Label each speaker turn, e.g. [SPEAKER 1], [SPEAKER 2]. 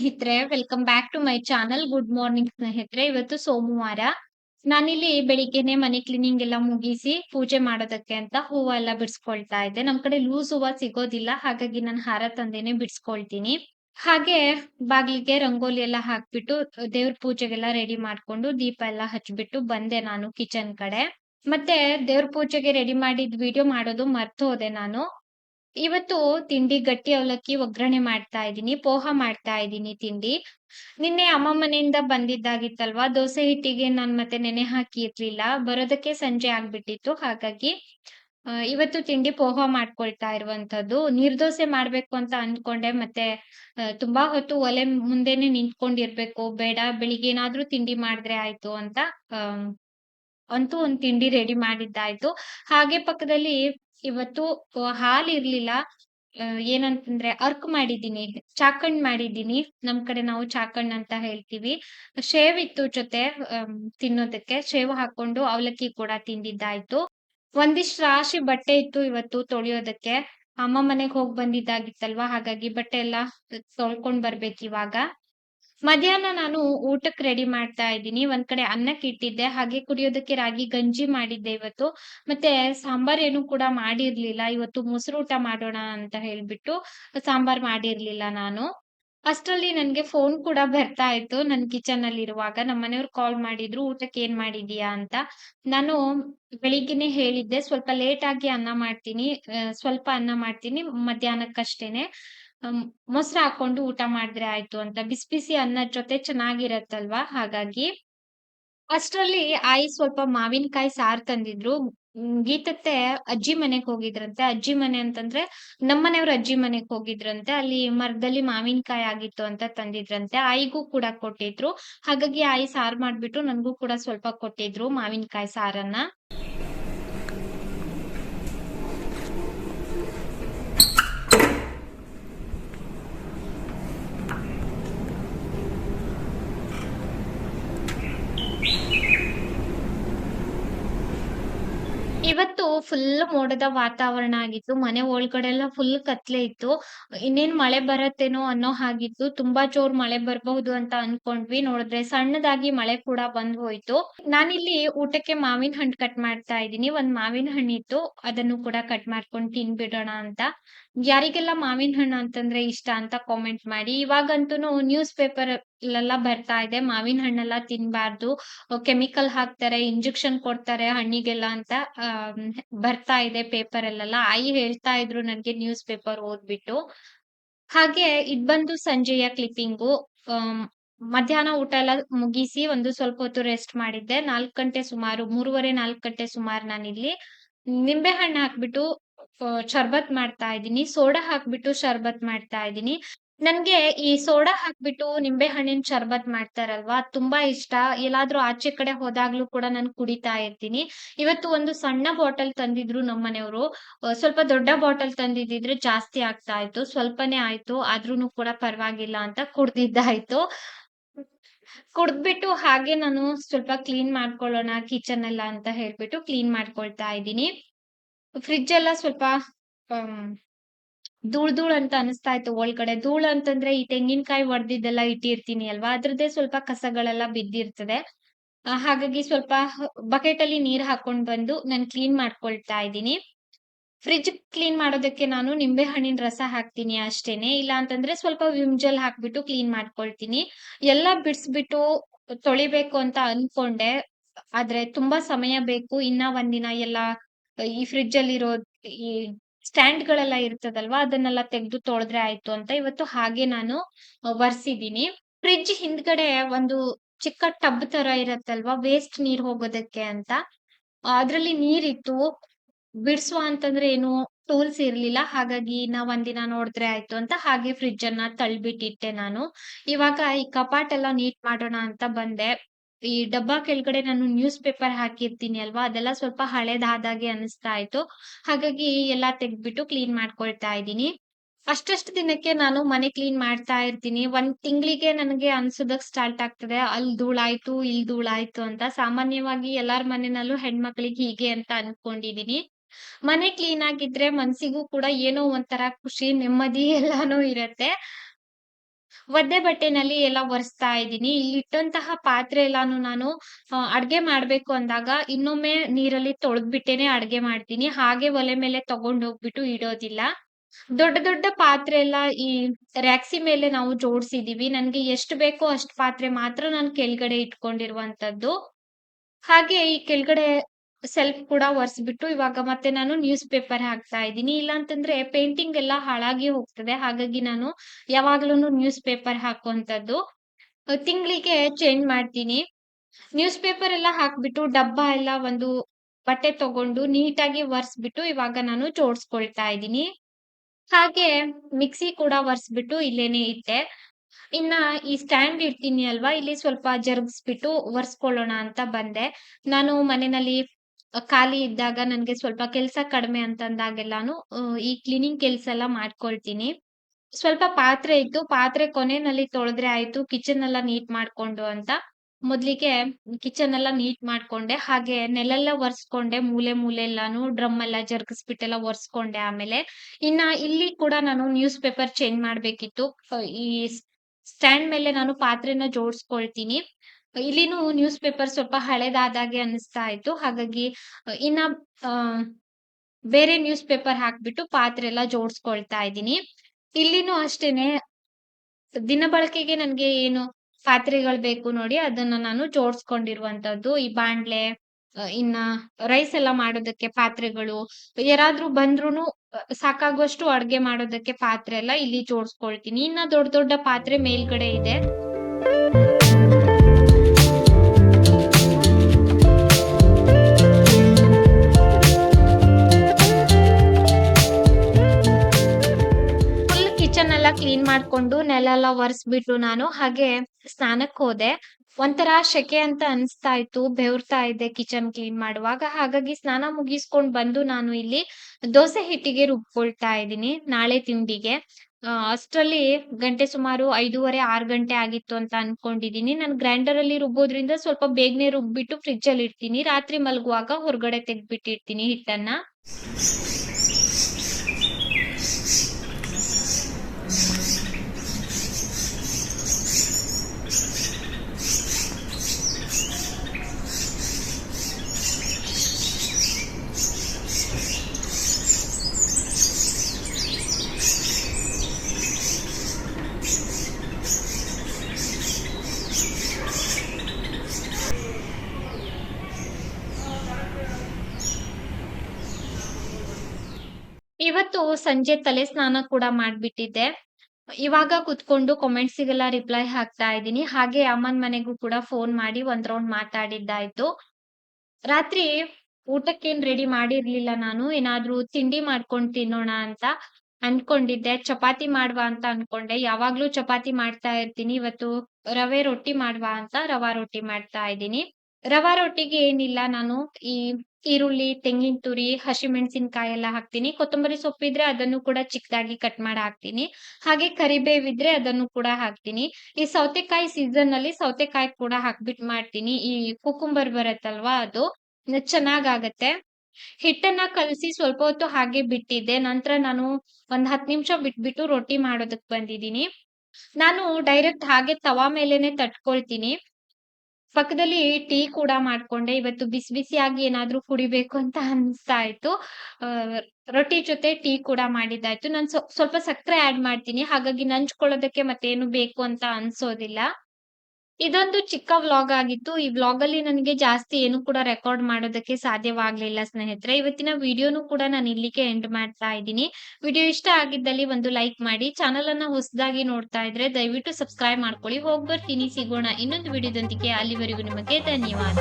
[SPEAKER 1] ಸ್ನೇಹಿತರೆ welcome back to my channel good morning ಸ್ನೇಹಿತರೆ. ಇವತ್ತು ಸೋಮವಾರ. ನಾನಿಲ್ಲಿ ಬೆಳಿಗ್ಗೆನೆ ಮನೆ ಕ್ಲೀನಿಂಗ್ ಎಲ್ಲ ಮುಗಿಸಿ ಪೂಜೆ ಮಾಡೋದಕ್ಕೆ ಅಂತ ಹೂವ ಎಲ್ಲ ಬಿಡಿಸ್ಕೊಳ್ತಾ ಇದ್ದೆ. ನಮ್ ಕಡೆ ಲೂಸ್ ಹೂವ ಸಿಗೋದಿಲ್ಲ, ಹಾಗಾಗಿ ನಾನು ಹಾರ ತಂದೇನೆ ಬಿಡಿಸ್ಕೊಳ್ತೀನಿ. ಹಾಗೆ ಬಾಗಿಲಿಗೆ ರಂಗೋಲಿ ಎಲ್ಲ ಹಾಕ್ಬಿಟ್ಟು ದೇವ್ರ ಪೂಜೆಗೆಲ್ಲ ರೆಡಿ ಮಾಡ್ಕೊಂಡು ದೀಪ ಎಲ್ಲ ಹಚ್ಬಿಟ್ಟು ಬಂದೆ ನಾನು ಕಿಚನ್ ಕಡೆ. ಮತ್ತೆ ದೇವ್ರ ಪೂಜೆಗೆ ರೆಡಿ ಮಾಡಿದ್ ವಿಡಿಯೋ ಮಾಡೋದು ಮರ್ತು ಹೋದೆ ನಾನು. ಇವತ್ತು ತಿಂಡಿ ಗಟ್ಟಿ ಅವಲಕ್ಕಿ ಒಗ್ಗರಣೆ ಮಾಡ್ತಾ ಇದ್ದೀನಿ, ಪೋಹ ಮಾಡ್ತಾ ಇದ್ದೀನಿ ತಿಂಡಿ. ನಿನ್ನೆ ಅಮ್ಮ ಮನೆಯಿಂದ ಬಂದಿದ್ದಾಗಿತ್ತಲ್ವಾ, ದೋಸೆ ಹಿಟ್ಟಿಗೆ ನಾನ್ ಮತ್ತೆ ನೆನೆ ಹಾಕಿ ಇರ್ಲಿಲ್ಲ ಬರೋದಕ್ಕೆ ಸಂಜೆ ಆಗ್ಬಿಟ್ಟಿತ್ತು, ಹಾಗಾಗಿ ಇವತ್ತು ತಿಂಡಿ ಪೋಹ ಮಾಡ್ಕೊಳ್ತಾ ಇರುವಂತದ್ದು ನೀರ್ದೋಸೆ ಮಾಡ್ಬೇಕು ಅಂತ ಅಂದ್ಕೊಂಡೆ, ಮತ್ತೆ ತುಂಬಾ ಹೊತ್ತು ಒಲೆ ಮುಂದೆನೆ ನಿಂತ್ಕೊಂಡಿರ್ಬೇಕು, ಬೇಡ, ಬೆಳಿಗ್ಗೆ ಏನಾದ್ರೂ ತಿಂಡಿ ಮಾಡಿದ್ರೆ ಆಯ್ತು ಅಂತ ಅಂತೂ ಒಂದ್ ತಿಂಡಿ ರೆಡಿ ಮಾಡಿದ್ದಾಯ್ತು. ಹಾಗೆ ಪಕ್ಕದಲ್ಲಿ ಇವತ್ತು ಹಾಲು ಇರ್ಲಿಲ್ಲ ಏನಂತಂದ್ರೆ ಅರ್ಕ್ ಮಾಡಿದ್ದೀನಿ. ಚಾಕಣ್ ಮಾಡಿದ್ದೀನಿ. ನಮ್ ಕಡೆ ನಾವು ಚಾಕಣ್ ಅಂತ ಹೇಳ್ತೀವಿ. ಶೇವ್ ಇತ್ತು ಜೊತೆ ತಿನ್ನೋದಕ್ಕೆ ಶೇವ್ ಹಾಕೊಂಡು ಅವಲಕ್ಕಿ ಕೂಡ ತಿಂದಿದ್ದಾಯ್ತು. ಒಂದಿಷ್ಟು ರಾಶಿ ಬಟ್ಟೆ ಇತ್ತು ಇವತ್ತು ತೊಳೆಯೋದಕ್ಕೆ. ಅಮ್ಮ ಮನೆಗ್ ಹೋಗ್ ಬಂದಿದ್ದಾಗಿತ್ತಲ್ವಾ? ಹಾಗಾಗಿ ಬಟ್ಟೆ ಎಲ್ಲ ತೊಳ್ಕೊಂಡ್ ಬರ್ಬೇಕು ಇವಾಗ ಮಧ್ಯಾಹ್ನ ನಾನು ಊಟಕ್ಕೆ ರೆಡಿ ಮಾಡ್ತಾ ಇದ್ದೀನಿ. ಒಂದ್ ಕಡೆ ಅನ್ನಕ್ಕೆ ಇಟ್ಟಿದ್ದೆ. ಹಾಗೆ ಕುಡಿಯೋದಕ್ಕೆ ರಾಗಿ ಗಂಜಿ ಮಾಡಿದ್ದೆ ಇವತ್ತು. ಮತ್ತೆ ಸಾಂಬಾರ್ ಏನು ಕೂಡ ಮಾಡಿರ್ಲಿಲ್ಲ. ಇವತ್ತು ಮೊಸರು ಊಟ ಮಾಡೋಣ ಅಂತ ಹೇಳ್ಬಿಟ್ಟು ಸಾಂಬಾರ್ ಮಾಡಿರ್ಲಿಲ್ಲ ನಾನು. ಅಷ್ಟರಲ್ಲಿ ನನ್ಗೆ ಫೋನ್ ಕೂಡ ಬರ್ತಾ ಇತ್ತು. ನನ್ ಕಿಚನ್ ಅಲ್ಲಿ ಇರುವಾಗ ನಮ್ಮ ಮನೆಯವ್ರು ಕಾಲ್ ಮಾಡಿದ್ರು, ಊಟಕ್ಕೆ ಏನ್ ಮಾಡಿದೀಯಾ ಅಂತ. ನಾನು ಬೆಳಿಗ್ಗೆನೆ ಹೇಳಿದ್ದೆ, ಸ್ವಲ್ಪ ಲೇಟ್ ಆಗಿ ಅನ್ನ ಮಾಡ್ತೀನಿ. ಸ್ವಲ್ಪ ಅನ್ನ ಮಾಡ್ತೀನಿ. ಮಧ್ಯಾಹ್ನಕ್ಕಷ್ಟೇನೆ. ಮೊಸರು ಹಾಕೊಂಡು ಊಟ ಮಾಡಿದ್ರೆ ಆಯ್ತು ಅಂತ ಬಿಸಿ ಬಿಸಿ ಅನ್ನದ ಜೊತೆ ಚೆನ್ನಾಗಿರತ್ತಲ್ವಾ? ಹಾಗಾಗಿ ಅಷ್ಟರಲ್ಲಿ ಆಯಿ ಸ್ವಲ್ಪ ಮಾವಿನಕಾಯಿ ಸಾರ್ ತಂದಿದ್ರು. ಗೀತತ್ತೆ ಅಜ್ಜಿ ಮನೆಗ್ ಹೋಗಿದ್ರಂತೆ. ಅಜ್ಜಿ ಮನೆ ಅಂತಂದ್ರೆ ನಮ್ಮನೆಯವ್ರ ಅಜ್ಜಿ ಮನೆಗ್ ಹೋಗಿದ್ರಂತೆ. ಅಲ್ಲಿ ಮರದಲ್ಲಿ ಮಾವಿನಕಾಯಿ ಆಗಿತ್ತು ಅಂತ ತಂದಿದ್ರಂತೆ. ಆಯಿಗೂ ಕೂಡ ಕೊಟ್ಟಿದ್ರು. ಹಾಗಾಗಿ ಆಯಿ ಸಾರ್ ಮಾಡ್ಬಿಟ್ಟು ನನ್ಗೂ ಕೂಡ ಸ್ವಲ್ಪ ಕೊಟ್ಟಿದ್ರು ಮಾವಿನಕಾಯಿ ಸಾರನ್ನ. ಇವತ್ತು ಫುಲ್ ಮೋಡದ ವಾತಾವರಣ ಆಗಿತ್ತು, ಮನೆ ಒಳಗಡೆ ಎಲ್ಲ ಫುಲ್ ಕತ್ಲೆ ಇತ್ತು. ಇನ್ನೇನ್ ಮಳೆ ಬರತ್ತೇನೋ ಅನ್ನೋ ಹಾಗಿತ್ತು. ತುಂಬಾ ಜೋರ್ ಮಳೆ ಬರಬಹುದು ಅಂತ ಅನ್ಕೊಂಡ್ವಿ. ನೋಡಿದ್ರೆ ಸಣ್ಣದಾಗಿ ಮಳೆ ಕೂಡ ಬಂದ್ ಹೋಯ್ತು. ನಾನಿಲ್ಲಿ ಊಟಕ್ಕೆ ಮಾವಿನ ಹಣ್ಣು ಕಟ್ ಮಾಡ್ತಾ ಇದ್ದೀನಿ. ಒಂದ್ ಮಾವಿನ ಹಣ್ಣಿತ್ತು ಅದನ್ನು ಕೂಡ ಕಟ್ ಮಾಡ್ಕೊಂಡು ತಿನ್ಬಿಡೋಣ ಅಂತ. ಯಾರಿಗೆಲ್ಲ ಮಾವಿನ ಹಣ್ಣು ಅಂತಂದ್ರೆ ಇಷ್ಟ ಅಂತ ಕಾಮೆಂಟ್ ಮಾಡಿ. ಇವಾಗಂತೂ ನ್ಯೂಸ್ ಪೇಪರ್ ಎಲ್ಲ ಬರ್ತಾ ಇದೆ, ಮಾವಿನ ಹಣ್ಣೆಲ್ಲ ತಿನ್ಬಾರ್ದು ಕೆಮಿಕಲ್ ಹಾಕ್ತಾರೆ, ಇಂಜೆಕ್ಷನ್ ಕೊಡ್ತಾರೆ ಹಣ್ಣಿಗೆಲ್ಲ ಅಂತ ಬರ್ತಾ ಇದೆ ಪೇಪರ್ ಅಲ್ಲೆಲ್ಲ. ಆಯಿ ಹೇಳ್ತಾ ಇದ್ರು ನನ್ಗೆ ನ್ಯೂಸ್ ಪೇಪರ್ ಓದ್ಬಿಟ್ಟು. ಹಾಗೆ ಇದ್ ಬಂದು ಸಂಜೆಯ ಕ್ಲಿಪ್ಪಿಂಗು ಮಧ್ಯಾಹ್ನ ಊಟ ಎಲ್ಲ ಮುಗಿಸಿ ಒಂದು ಸ್ವಲ್ಪ ಹೊತ್ತು ರೆಸ್ಟ್ ಮಾಡಿದ್ದೆ. ನಾಲ್ಕ್ ಗಂಟೆ ಸುಮಾರು, ಮೂರುವರೆ ನಾಲ್ಕ್ ಗಂಟೆ ಸುಮಾರು ನಾನಿಲ್ಲಿ ನಿಂಬೆ ಹಣ್ಣು ಹಾಕ್ಬಿಟ್ಟು ಶರ್ಬತ್ ಮಾಡ್ತಾ ಇದ್ದೀನಿ. ಸೋಡಾ ಹಾಕ್ಬಿಟ್ಟು ಶರ್ಬತ್ ಮಾಡ್ತಾ ಇದ್ದೀನಿ. ನನ್ಗೆ ಈ ಸೋಡಾ ಹಾಕ್ಬಿಟ್ಟು ನಿಂಬೆ ಹಣ್ಣಿನ ಶರ್ಬತ್ ಮಾಡ್ತಾರಲ್ವಾ ತುಂಬಾ ಇಷ್ಟ. ಎಲ್ಲಾದ್ರೂ ಆಚೆ ಕಡೆ ಹೋದಾಗ್ಲೂ ಕೂಡ ನಾನು ಕುಡಿತಾ ಇರ್ತೀನಿ. ಇವತ್ತು ಒಂದು ಸಣ್ಣ ಬಾಟಲ್ ತಂದಿದ್ರು ನಮ್ಮನೆಯವರು ಸ್ವಲ್ಪ ದೊಡ್ಡ ಬಾಟಲ್ ತಂದಿದ್ರೆ ಜಾಸ್ತಿ ಆಗ್ತಾ ಇತ್ತು. ಸ್ವಲ್ಪನೇ ಆಯ್ತು, ಆದ್ರೂನು ಕೂಡ ಪರವಾಗಿಲ್ಲ ಅಂತ ಕುಡ್ದಿದ್ದಾಯ್ತು. ಕುಡ್ದ್ಬಿಟ್ಟು ಹಾಗೆ ನಾನು ಸ್ವಲ್ಪ ಕ್ಲೀನ್ ಮಾಡ್ಕೊಳ್ಳೋಣ ಕಿಚನ್ ಎಲ್ಲ ಅಂತ ಹೇಳ್ಬಿಟ್ಟು ಕ್ಲೀನ್ ಮಾಡ್ಕೊಳ್ತಾ ಇದ್ದೀನಿ. ಫ್ರಿಡ್ಜ್ ಎಲ್ಲ ಸ್ವಲ್ಪ ಧೂಳ್ ಧೂಳ್ ಅಂತ ಅನಿಸ್ತಾ ಇತ್ತು ಒಳಗಡೆ. ಧೂಳ್ ಅಂತಂದ್ರೆ ಈ ತೆಂಗಿನಕಾಯಿ ಒಡ್ದಿದ್ದೆಲ್ಲ ಇಟ್ಟಿರ್ತೀನಿ ಅಲ್ವಾ? ಅದ್ರದ್ದೇ ಸ್ವಲ್ಪ ಕಸಗಳೆಲ್ಲ ಬಿದ್ದಿರ್ತದೆ. ಹಾಗಾಗಿ ಸ್ವಲ್ಪ ಬಕೆಟ್ ಅಲ್ಲಿ ನೀರ್ ಹಾಕೊಂಡ್ ಬಂದು ನಾನು ಕ್ಲೀನ್ ಮಾಡ್ಕೊಳ್ತಾ ಇದ್ದೀನಿ. ಫ್ರಿಜ್ ಕ್ಲೀನ್ ಮಾಡೋದಕ್ಕೆ ನಾನು ನಿಂಬೆ ಹಣ್ಣಿನ ರಸ ಹಾಕ್ತೀನಿ ಅಷ್ಟೇನೆ. ಇಲ್ಲ ಅಂತಂದ್ರೆ ಸ್ವಲ್ಪ ವಿಮ್ ಜೆಲ್ ಹಾಕ್ಬಿಟ್ಟು ಕ್ಲೀನ್ ಮಾಡ್ಕೊಳ್ತೀನಿ. ಎಲ್ಲ ಬಿಡ್ಸ್ಬಿಟ್ಟು ತೊಳಿಬೇಕು ಅಂತ ಅನ್ಕೊಂಡೆ. ಆದ್ರೆ ತುಂಬಾ ಸಮಯ ಬೇಕು. ಇನ್ನ ಒಂದಿನ ಎಲ್ಲ ಈ ಫ್ರಿಡ್ಜ್ ಅಲ್ಲಿರೋ ಈ ಸ್ಟ್ಯಾಂಡ್ ಗಳೆಲ್ಲ ಇರ್ತದಲ್ವಾ? ಅದನ್ನೆಲ್ಲ ತೆಗೆದು ತೊಳೆದ್ರೆ ಆಯ್ತು ಅಂತ ಇವತ್ತು ಹಾಗೆ ನಾನು ಒರೆಸಿದೀನಿ ಫ್ರಿಡ್ಜ್ ಹಿಂದ್ಗಡೆ ಒಂದು ಚಿಕ್ಕ ಟಬ್ ತರ ಇರತ್ತಲ್ವಾ? ವೇಸ್ಟ್ ನೀರ್ ಹೋಗೋದಕ್ಕೆ ಅಂತ. ಅದ್ರಲ್ಲಿ ನೀರಿತ್ತು ಬಿಡ್ಸುವ ಅಂತಂದ್ರೆ ಏನು ಟೂಲ್ಸ್ ಇರ್ಲಿಲ್ಲ. ಹಾಗಾಗಿ ನಾವ್ ಒಂದಿನ ನೋಡಿದ್ರೆ ಆಯ್ತು ಅಂತ ಹಾಗೆ ಫ್ರಿಡ್ಜ್ ಅನ್ನ ತಳ್ಬಿಟ್ಟಿಟ್ಟೆ ನಾನು. ಇವಾಗ ಈ ಕಪಾಟ್ ಎಲ್ಲ ನೀಟ್ ಮಾಡೋಣ ಅಂತ ಬಂದೆ. ಈ ಡಬ್ಬಾ ಕೆಳಗಡೆ ನಾನು ನ್ಯೂಸ್ ಪೇಪರ್ ಹಾಕಿರ್ತೀನಿ ಅಲ್ವಾ? ಅದೆಲ್ಲ ಸ್ವಲ್ಪ ಹಳೇದಾದಾಗೆ ಅನಿಸ್ತಾ ಇತ್ತು. ಹಾಗಾಗಿ ಎಲ್ಲ ತೆಗ್ದ್ಬಿಟ್ಟು ಕ್ಲೀನ್ ಮಾಡ್ಕೊಳ್ತಾ ಇದ್ದೀನಿ. ಅಷ್ಟಷ್ಟು ದಿನಕ್ಕೆ ನಾನು ಮನೆ ಕ್ಲೀನ್ ಮಾಡ್ತಾ ಇರ್ತೀನಿ. ಒಂದ್ ತಿಂಗಳಿಗೆ ನನಗೆ ಅನ್ಸೋದಕ್ ಸ್ಟಾರ್ಟ್ ಆಗ್ತದೆ. ಅಲ್ಲಿ ಧೂಳಾಯ್ತು, ಇಲ್ಲಿ ಧೂಳಾಯ್ತು ಅಂತ. ಸಾಮಾನ್ಯವಾಗಿ ಎಲ್ಲಾರ ಮನೆನಲ್ಲೂ ಹೆಣ್ಮಕ್ಳಿಗೆ ಹೀಗೆ ಅಂತ ಅನ್ಕೊಂಡಿದೀನಿ. ಮನೆ ಕ್ಲೀನ್ ಆಗಿದ್ರೆ ಮನ್ಸಿಗೂ ಕೂಡ ಏನೋ ಒಂಥರ ಖುಷಿ, ನೆಮ್ಮದಿ ಎಲ್ಲಾನು ಇರತ್ತೆ. ಒದ್ದೆ ಬಟ್ಟೆನಲ್ಲಿ ಎಲ್ಲ ಒರೆಸ್ತಾ ಇದ್ದೀನಿ. ಇಲ್ಲಿಟ್ಟಂತಹ ಪಾತ್ರೆ ಎಲ್ಲಾನು ನಾನು ಅಡ್ಗೆ ಮಾಡ್ಬೇಕು ಅಂದಾಗ ಇನ್ನೊಮ್ಮೆ ನೀರಲ್ಲಿ ತೊಳೆದ್ಬಿಟ್ಟೇನೆ ಅಡ್ಗೆ ಮಾಡ್ತೀನಿ. ಹಾಗೆ ಒಲೆ ಮೇಲೆ ತಗೊಂಡೋಗ್ಬಿಟ್ಟು ಇಡೋದಿಲ್ಲ. ದೊಡ್ಡ ದೊಡ್ಡ ಪಾತ್ರೆ ಎಲ್ಲ ಈ ರ್ಯಾಕ್ಸಿ ಮೇಲೆ ನಾವು ಜೋಡ್ಸಿದೀವಿ. ನನ್ಗೆ ಎಷ್ಟು ಬೇಕೋ ಅಷ್ಟು ಪಾತ್ರೆ ಮಾತ್ರ ನಾನು ಕೆಳಗಡೆ ಇಟ್ಕೊಂಡಿರುವಂತದ್ದು. ಹಾಗೆ ಈ ಕೆಳಗಡೆ ಸೆಲ್ಫ್ ಕೂಡ ಒರೆಸ್ಬಿಟ್ಟು ಇವಾಗ ಮತ್ತೆ ನಾನು ನ್ಯೂಸ್ ಪೇಪರ್ ಹಾಕ್ತಾ ಇದ್ದೀನಿ. ಇಲ್ಲಾಂತಂದ್ರೆ ಪೇಂಟಿಂಗ್ ಎಲ್ಲ ಹಾಳಾಗಿ ಹೋಗ್ತದೆ. ಹಾಗಾಗಿ ನಾನು ಯಾವಾಗ್ಲೂ ನ್ಯೂಸ್ ಪೇಪರ್ ಹಾಕುವಂತದ್ದು. ತಿಂಗಳಿಗೆ ಚೇಂಜ್ ಮಾಡ್ತೀನಿ. ನ್ಯೂಸ್ ಪೇಪರ್ ಎಲ್ಲ ಹಾಕ್ಬಿಟ್ಟು ಡಬ್ಬ ಎಲ್ಲ ಒಂದು ಬಟ್ಟೆ ತಗೊಂಡು ನೀಟಾಗಿ ಒರೆಸ್ಬಿಟ್ಟು ಇವಾಗ ನಾನು ಜೋಡಿಸ್ಕೊಳ್ತಾ ಇದ್ದೀನಿ. ಹಾಗೆ ಮಿಕ್ಸಿ ಕೂಡ ಒರೆಸ್ಬಿಟ್ಟು ಇಲ್ಲೇನೆ ಇಟ್ಟೆ. ಇನ್ನ ಈ ಸ್ಟ್ಯಾಂಡ್ ಇಡ್ತೀನಿ ಅಲ್ವಾ, ಇಲ್ಲಿ ಸ್ವಲ್ಪ ಜರುಗಿಸ್ಬಿಟ್ಟು ಒರೆಸ್ಕೊಳ್ಳೋಣ ಅಂತ ಬಂದೆ. ನಾನು ಮನೆನಲ್ಲಿ ಅ ಖಾಲಿ ಇದ್ದಾಗ ನನ್ಗೆ ಸ್ವಲ್ಪ ಕೆಲ್ಸ ಕಡಿಮೆ ಅಂತಂದಾಗೆಲ್ಲಾನು ಈ ಕ್ಲೀನಿಂಗ್ ಕೆಲಸ ಎಲ್ಲ ಮಾಡ್ಕೊಳ್ತೀನಿ. ಸ್ವಲ್ಪ ಪಾತ್ರೆ ಇತ್ತು. ಪಾತ್ರೆ ಕೊನೆನಲ್ಲಿ ತೊಳೆದ್ರೆ ಆಯ್ತು ಕಿಚನ್ ಎಲ್ಲ ನೀಟ್ ಮಾಡ್ಕೊಂಡು ಅಂತ ಮೊದ್ಲಿಗೆ ಕಿಚನ್ ಎಲ್ಲ ನೀಟ್ ಮಾಡ್ಕೊಂಡೆ. ಹಾಗೆ ನೆಲೆಲ್ಲ ಒರೆಸ್ಕೊಂಡೆ, ಮೂಲೆ ಮೂಲೆ ಎಲ್ಲಾನು ಡ್ರಮ್ ಎಲ್ಲ ಜರ್ಗಿಸ್ಬಿಟ್ಟೆಲ್ಲ ಒರೆಸ್ಕೊಂಡೆ ಆಮೇಲೆ. ಇನ್ನ ಇಲ್ಲಿ ಕೂಡ ನಾನು ನ್ಯೂಸ್ ಪೇಪರ್ ಚೇಂಜ್ ಮಾಡ್ಬೇಕಿತ್ತು. ಈ ಸ್ಟ್ಯಾಂಡ್ ಮೇಲೆ ನಾನು ಪಾತ್ರೆನ ಜೋಡಿಸ್ಕೊಳ್ತೀನಿ. ಇಲ್ಲಿನೂ ನ್ಯೂಸ್ ಪೇಪರ್ ಸ್ವಲ್ಪ ಹಳೇದಾದಾಗೆ ಅನಿಸ್ತಾ ಇತ್ತು. ಹಾಗಾಗಿ ಇನ್ನ ಬೇರೆ ನ್ಯೂಸ್ ಪೇಪರ್ ಹಾಕ್ಬಿಟ್ಟು ಪಾತ್ರೆ ಎಲ್ಲ ಜೋಡಿಸ್ಕೊಳ್ತಾ ಇದ್ದೀನಿ. ಇಲ್ಲಿನೂ ಅಷ್ಟೇನೆ ದಿನಬಳಕೆಗೆ ನನ್ಗೆ ಏನು ಪಾತ್ರೆಗಳು ಬೇಕು ನೋಡಿ ಅದನ್ನ ನಾನು ಜೋಡಿಸ್ಕೊಂಡಿರುವಂತದ್ದು. ಈ ಬಾಂಡ್ಲೆ ಇನ್ನ ರೈಸ್ ಎಲ್ಲ ಮಾಡೋದಕ್ಕೆ ಪಾತ್ರೆಗಳು, ಯಾರಾದ್ರೂ ಬಂದ್ರೂನು ಸಾಕಾಗುವಷ್ಟು ಅಡ್ಗೆ ಮಾಡೋದಕ್ಕೆ ಪಾತ್ರೆ ಎಲ್ಲ ಇಲ್ಲಿ ಜೋಡಿಸ್ಕೊಳ್ತೀನಿ. ಇನ್ನ ದೊಡ್ಡ ದೊಡ್ಡ ಪಾತ್ರೆ ಮೇಲ್ಗಡೆ ಇದೆ. ಕಿಚನ್ ಎಲ್ಲ ಕ್ಲೀನ್ ಮಾಡ್ಕೊಂಡು ನೆಲ ಎಲ್ಲ ಒರೆಸ್ಬಿಟ್ಟು ನಾನು ಹಾಗೆ ಸ್ನಾನಕ್ ಹೋದೆ. ಒಂಥರ ಶೆಕೆ ಅಂತ ಅನ್ಸ್ತಾ ಇತ್ತು. ಬೆವರ್ತಾ ಇದ್ದೆ ಕಿಚನ್ ಕ್ಲೀನ್ ಮಾಡುವಾಗ. ಹಾಗಾಗಿ ಸ್ನಾನ ಮುಗಿಸ್ಕೊಂಡ್ ಬಂದು ನಾನು ಇಲ್ಲಿ ದೋಸೆ ಹಿಟ್ಟಿಗೆ ರುಬ್ಕೊಳ್ತಾ ಇದ್ದೀನಿ ನಾಳೆ ತಿಂಡಿಗೆ. ಅಷ್ಟರಲ್ಲಿ ಗಂಟೆ ಸುಮಾರು 5:30, 6 ಗಂಟೆ ಆಗಿತ್ತು ಅಂತ ಅನ್ಕೊಂಡಿದ್ದೀನಿ. ನಾನು ಗ್ರೈಂಡರ್ ಅಲ್ಲಿ ರುಬ್ಬೋದ್ರಿಂದ ಸ್ವಲ್ಪ ಬೇಗನೆ ರುಬ್ಬಿಟ್ಟು ಫ್ರಿಡ್ಜ್ ಅಲ್ಲಿ ಇಡ್ತೀನಿ. ರಾತ್ರಿ ಮಲಗುವಾಗ ಹೊರಗಡೆ ತೆಗ್ದ್ಬಿಟ್ಟಿರ್ತೀನಿ ಹಿಟ್ಟನ್ನ. ಇವತ್ತು ಸಂಜೆ ತಲೆ ಸ್ನಾನ ಕೂಡ ಮಾಡ್ಬಿಟ್ಟಿದ್ದೆ. ಇವಾಗ ಕುತ್ಕೊಂಡು ಕಾಮೆಂಟ್ಸಿಗೆಲ್ಲ ರಿಪ್ಲೈ ಹಾಕ್ತಾ ಇದ್ದೀನಿ. ಹಾಗೆ ಅಮ್ಮನ್ ಮನೆಗೂ ಕೂಡ ಫೋನ್ ಮಾಡಿ ಒಂದ್ ರೌಂಡ್ ಮಾತಾಡಿದ್ದಾಯ್ತು. ರಾತ್ರಿ ಊಟಕ್ಕೇನ್ ರೆಡಿ ಮಾಡಿರ್ಲಿಲ್ಲ ನಾನು. ಏನಾದ್ರೂ ತಿಂಡಿ ಮಾಡ್ಕೊಂಡು ತಿನ್ನೋಣ ಅಂತ ಅನ್ಕೊಂಡಿದ್ದೆ. ಚಪಾತಿ ಮಾಡುವ ಅಂತ ಅನ್ಕೊಂಡೆ. ಯಾವಾಗ್ಲೂ ಚಪಾತಿ ಮಾಡ್ತಾ ಇರ್ತೀನಿ. ಇವತ್ತು ರವೆ ರೊಟ್ಟಿ ಮಾಡುವ ಅಂತ ರವಾ ರೊಟ್ಟಿ ಮಾಡ್ತಾ ಇದ್ದೀನಿ. ರವಾ ರೊಟ್ಟಿಗೆ ಏನಿಲ್ಲ ನಾನು ಈ ಈರುಳ್ಳಿ, ತೆಂಗಿನ ತುರಿ, ಹಸಿಮೆಣಸಿನಕಾಯಿ ಎಲ್ಲ ಹಾಕ್ತೀನಿ. ಕೊತ್ತಂಬರಿ ಸೊಪ್ಪಿದ್ರೆ ಅದನ್ನು ಕೂಡ ಚಿಕ್ಕದಾಗಿ ಕಟ್ ಮಾಡಿ ಹಾಕ್ತೀನಿ. ಹಾಗೆ ಕರಿಬೇವಿದ್ರೆ ಅದನ್ನು ಕೂಡ ಹಾಕ್ತೀನಿ. ಈ ಸೌತೆಕಾಯಿ ಸೀಸನ್ ಅಲ್ಲಿ ಸೌತೆಕಾಯಿ ಕೂಡ ಹಾಕ್ಬಿಟ್ಟು ಮಾಡ್ತೀನಿ. ಈ ಕುಕುಂಬರ್ ಬರತ್ತಲ್ವಾ ಅದು ಚೆನ್ನಾಗಾಗತ್ತೆ. ಹಿಟ್ಟನ್ನ ಕಲಸಿ ಸ್ವಲ್ಪ ಹೊತ್ತು ಹಾಗೆ ಬಿಟ್ಟಿದ್ದೆ. ನಂತರ ನಾನು ಒಂದ್ 10 ನಿಮಿಷ ಬಿಟ್ಬಿಟ್ಟು ರೊಟ್ಟಿ ಮಾಡೋದಕ್ ಬಂದಿದ್ದೀನಿ. ನಾನು ಡೈರೆಕ್ಟ್ ಹಾಗೆ ತವಾ ಮೇಲೇನೆ ತಟ್ಕೊಳ್ತೀನಿ. ಪಕ್ಕದಲ್ಲಿ ಟೀ ಕೂಡ ಮಾಡ್ಕೊಂಡೆ. ಇವತ್ತು ಬಿಸಿ ಬಿಸಿಯಾಗಿ ಏನಾದ್ರೂ ಕುಡಿಬೇಕು ಅಂತ ಅನ್ಸ್ತಾ ಇತ್ತು. ರೊಟ್ಟಿ ಜೊತೆ ಟೀ ಕೂಡ ಮಾಡಿದ್ದಾಯ್ತು. ನಾನ್ ಸ್ವ ಸ್ವಲ್ಪ ಸಕ್ಕರೆ ಆಡ್ ಮಾಡ್ತೀನಿ. ಹಾಗಾಗಿ ನಂಚ್ಕೊಳ್ಳೋದಕ್ಕೆ ಮತ್ತೇನು ಬೇಕು ಅಂತ ಅನ್ಸೋದಿಲ್ಲ. ಇದೊಂದು ಚಿಕ್ಕ ವ್ಲಾಗ್ ಆಗಿತ್ತು. ಈ ವ್ಲಾಗ್ ಅಲ್ಲಿ ನನಗೆ ಜಾಸ್ತಿ ಏನು ಕೂಡ ರೆಕಾರ್ಡ್ ಮಾಡೋದಕ್ಕೆ ಸಾಧ್ಯವಾಗ್ಲಿಲ್ಲ ಸ್ನೇಹಿತರೆ. ಇವತ್ತಿನ ವಿಡಿಯೋನು ಕೂಡ ನಾನು ಇಲ್ಲಿಗೆ ಎಂಡ್ ಮಾಡ್ತಾ ಇದ್ದೀನಿ. ವಿಡಿಯೋ ಇಷ್ಟ ಆಗಿದ್ದಲ್ಲಿ ಒಂದು ಲೈಕ್ ಮಾಡಿ. ಚಾನಲ್ ಅನ್ನ ಹೊಸದಾಗಿ ನೋಡ್ತಾ ಇದ್ರೆ ದಯವಿಟ್ಟು ಸಬ್ಸ್ಕ್ರೈಬ್ ಮಾಡ್ಕೊಳ್ಳಿ. ಹೋಗಿ ಬರ್ತೀನಿ ಸಿಗೋಣ ಇನ್ನೊಂದು ವಿಡಿಯೋದೊಂದಿಗೆ. ಅಲ್ಲಿವರೆಗೂ ನಿಮಗೆ ಧನ್ಯವಾದ.